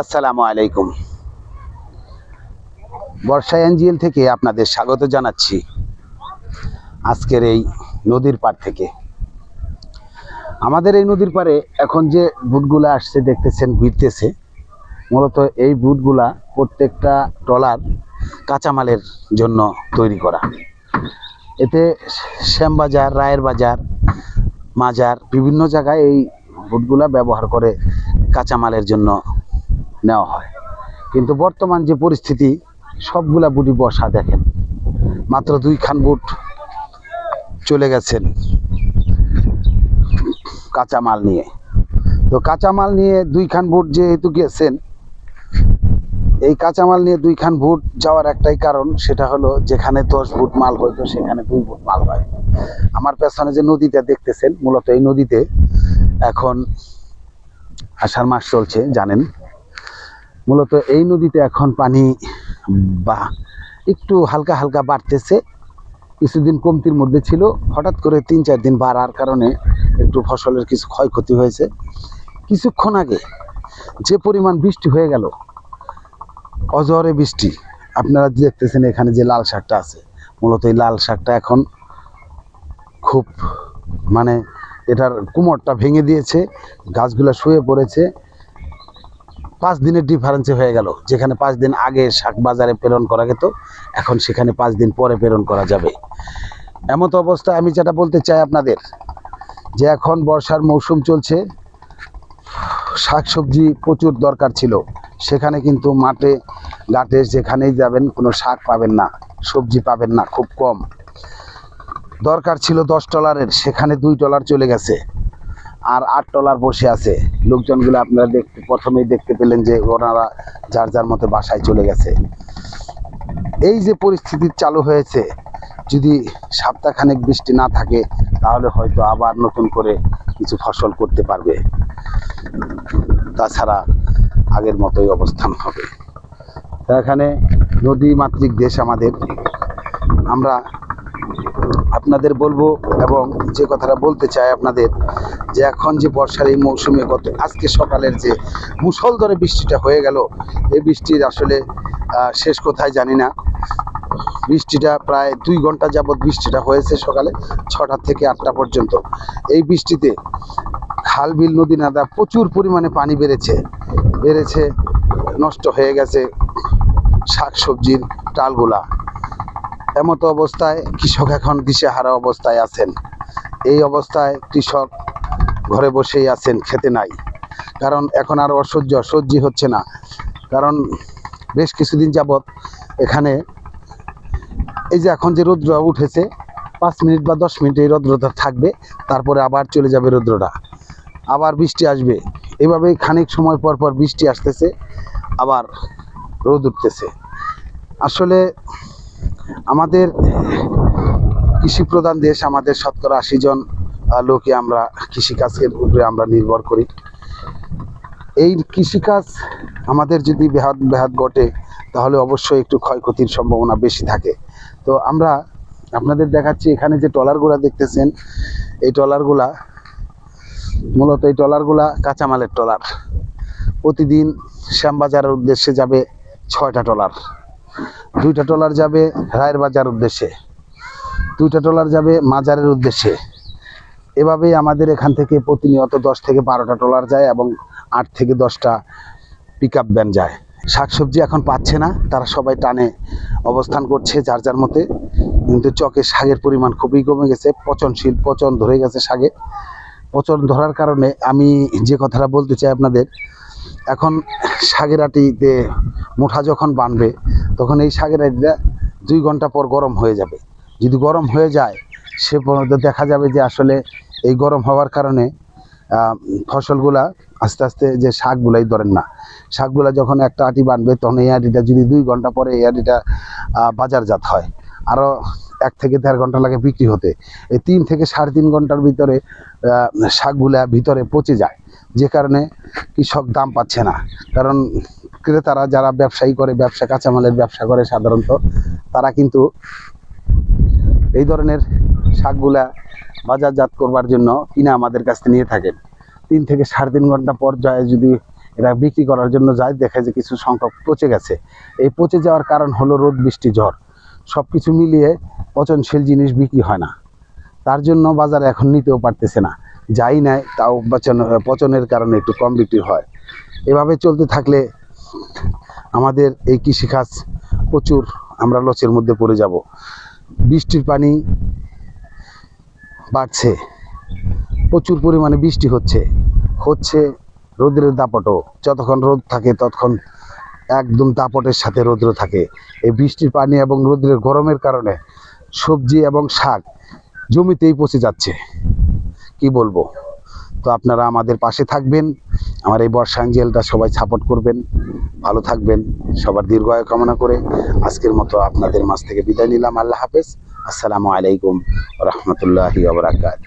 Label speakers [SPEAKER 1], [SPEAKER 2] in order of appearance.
[SPEAKER 1] আসসালামু আলাইকুম। বর্ষা এনজিএল থেকে আপনাদের স্বাগত জানাচ্ছি আজকের এই নদীর পার থেকে। আমাদের এই নদীর পারে এখন যে বুটগুলা আসছে, দেখতেছেন ভিড়তেছে মূলত এই বুটগুলা প্রত্যেকটা ট্রলার কাঁচামালের জন্য তৈরি করা। এতে শ্যামবাজার রায়ের বাজার, মাজার, বিভিন্ন জায়গায় এই বুটগুলা ব্যবহার করে কাঁচামালের জন্য নেওয়া হয়। কিন্তু বর্তমান যে পরিস্থিতি, সবগুলা বুটি বসা দেখেন। মাত্র দুই খান বুট চলে গেছেন কাঁচামাল নিয়ে। তো কাঁচামাল নিয়ে দুই খান বুট যেহেতু গেছেন, এই কাঁচামাল নিয়ে দুই খান বুট যাওয়ার একটাই কারণ, সেটা হলো যেখানে দশ বুট মাল হয়তো সেখানে দুই বুট মাল হয়। আমার পেছনে যে নদীটা দেখতেছেন, মূলত এই নদীতে এখন আষাঢ় মাস চলছে, জানেন? মূলত এই নদীতে এখন পানি, বা একটু হালকা হালকা বাড়তেছে। কিছুদিন কমতির মধ্যে ছিল, হঠাৎ করে তিন চার দিন বাড়ার কারণে একটু ফসলের কিছু ক্ষয়ক্ষতি হয়েছে। কিছুক্ষণ আগে যে পরিমাণ বৃষ্টি হয়ে গেল অজরে বৃষ্টি, আপনারা দেখতেছেন এখানে যে লাল শাকটা আছে। মূলত এই লাল শাকটা এখন খুব মানে এটার কুমোরটা ভেঙে দিয়েছে, গাছগুলো শুয়ে পড়েছে। পাঁচ দিনের ডিফারেন্সে হয়ে গেল। যেখানে পাঁচ দিন আগে শাক বাজারে প্রেরণ করা যেত এখন সেখানে পাঁচ দিন পরে প্রেরণ করা যাবে। এমত অবস্থায় আমি যেটা বলতে চাই আপনাদের, যে এখন বর্ষার মৌসুম চলছে, শাকসবজি প্রচুর দরকার ছিল। সেখানে কিন্তু মাঠে, ঘাটে যেখানেই যাবেন, কোনো শাক পাবেন না, সবজি পাবেন না, খুব কম। দরকার ছিল দশ ডলারের সেখানে দুই ডলার চলে গেছে। আর আট ডলার বসে আছে। লোকজনগুলো আপনারা দেখতে, প্রথমেই দেখতে পেলেন যে ওনারা যার যার মতো বাসায় চলে গেছে। এই যে পরিস্থিতি চালু হয়েছে, যদি সপ্তাহখানেক বৃষ্টি না থাকে, তাহলে হয়তো আবার নতুন করে কিছু ফসল করতে পারবে। তাছাড়া আগের মতোই অবস্থান হবে। এখানে নদী মাতৃক দেশ আমাদের। আমরা আপনাদের বলব এবং যে কথাটা বলতে চাই আপনাদের, যে এখন যে বর্ষার এই মৌসুমে গত, আজকে সকালের যে মুষলধরে বৃষ্টিটা হয়ে গেল, এই বৃষ্টির আসলে শেষ কোথায় জানি না। বৃষ্টিটা প্রায় দুই ঘণ্টা যাবৎ বৃষ্টিটা হয়েছে সকালে ছটা থেকে আটটা পর্যন্ত। এই বৃষ্টিতে খাল বিল নদী নাদা প্রচুর পরিমাণে পানি বেড়েছে। বেড়েছে, নষ্ট হয়ে গেছে শাক সবজির ডালগুলা। এমতো অবস্থায় কৃষক এখন দিশেহারা অবস্থায় আছেন। এই অবস্থায় কৃষক ঘরে বসেই আছেন, খেতে নাই। কারণ এখন আর অসহ্য, সহ্যই হচ্ছে না। কারণ বেশ কিছুদিন যাবৎ এখানে এই যে এখন যে রৌদ্র উঠেছে, পাঁচ মিনিট বা দশ মিনিট এই রৌদ্রটা থাকবে, তারপরে আবার চলে যাবে রৌদ্রটা। আবার বৃষ্টি আসবে। এভাবেই খানিক সময় পর পর বৃষ্টি আসতেছে, আবার রোদ উঠতেছে। আসলে আমাদের কৃষি প্রধান দেশ, আমাদের শতকরা আশি জন লোকই আমরা কৃষিকাজের উপরে আমরা নির্ভর করি। এই কৃষিকাজ আমাদের যদি বেহাত বেহাত ঘটে, তাহলে অবশ্যই একটু ক্ষয়ক্ষতির সম্ভাবনা বেশি থাকে। তো আমরা আপনাদের দেখাচ্ছি, এখানে যে ট্রলারগুলা দেখতেছেন, এই ট্রলারগুলা মূলত এই ট্রলারগুলা কাঁচামালের ট্রলার প্রতিদিন শ্যামবাজারের উদ্দেশ্যে যাবে ছয়টা ট্রলার দুইটা ট্রলার যাবে রায়ের বাজার উদ্দেশ্যে, দুইটা ট্রলার যাবে মাজারের উদ্দেশ্যে। এভাবেই আমাদের এখান থেকে প্রতিনিয়ত দশ থেকে বারোটা ট্রলার যায় এবং আট থেকে দশটা পিক আপ ভ্যান যায়। শাকসবজি এখন পাচ্ছে না, তারা সবাই টানে অবস্থান করছে যার যার মতে, কিন্তু চকে শাকের পরিমাণ খুবই কমে গেছে, পচনশীল, পচন ধরে গেছে শাকে। পচন ধরার কারণে আমি যে কথাটা বলতে চাই আপনাদের, এখন শাকের আটিতে মুঠা যখন বানবে তখন এই শাকের আটিটা দুই ঘণ্টা পর গরম হয়ে যাবে। যদি গরম হয়ে যায়, সে দেখা যাবে যে আসলে এই গরম হওয়ার কারণে ফসলগুলা আস্তে আস্তে যে শাকগুলাই ধরেন না, শাকগুলা যখন একটা আটি বানবে, তখন এই আটিটা যদি দুই ঘণ্টা পরে এই আটিটা বাজারজাত হয়। আরও এক থেকে দেড় ঘণ্টা লাগে বিক্রি হতে। এই তিন থেকে সাড়ে তিন ঘণ্টার ভিতরে শাকগুলা ভিতরে পচে যায়। যে কারণে কৃষক দাম পাচ্ছে না। কারণ ক্রেতারা যারা ব্যবসায়ী করে, ব্যবসা কাঁচামালের ব্যবসা করে সাধারণত, তারা কিন্তু এই ধরনের শাকগুলা বাজারজাত করবার জন্য কিনা আমাদের কাছ থেকে নিয়ে থাকেন তিন থেকে সাড়ে তিন ঘণ্টা পর্যায়ে যদি এরা বিক্রি করার জন্য যায়, দেখে যে কিছু সংখ্যক পচে গেছে। এই পচে যাওয়ার কারণ হলো রোদ, বৃষ্টি, ঝড়। সব কিছু মিলিয়ে পচনশীল জিনিস বিক্রি হয় না। তার জন্য বাজার এখন নিতেও পারতেছে না। যাই নেয় তাও পচন, পচনের কারণে একটু কম বিক্রি হয়। এভাবে চলতে থাকলে আমাদের এই কৃষিকাজ প্রচুর, আমরা লচের মধ্যে পড়ে যাব। বৃষ্টির পানি বাড়ছে, প্রচুর পরিমাণে বৃষ্টি হচ্ছে। হচ্ছে রোদের দাপটও, যতক্ষণ রোদ থাকে ততক্ষণ একদম দাপটের সাথে রৌদ্র থাকে। এই বৃষ্টির পানি এবং রোদ্রের গরমের কারণে সবজি এবং শাক জমিতেই পচে যাচ্ছে। কি বলব? তো আপনারা আমাদের পাশে থাকবেন। আমার এই বর্ষা অ্যাঞ্জেলটা সবাই সাপোর্ট করবেন, ভালো থাকবেন, সবার দীর্ঘায়ু কামনা করে আজকের মতো আপনাদের মাছ থেকে বিদায় নিলাম। আল্লাহ হাফেজ। আসসালামু আলাইকুম রহমতুল্লাহি আবরাকাত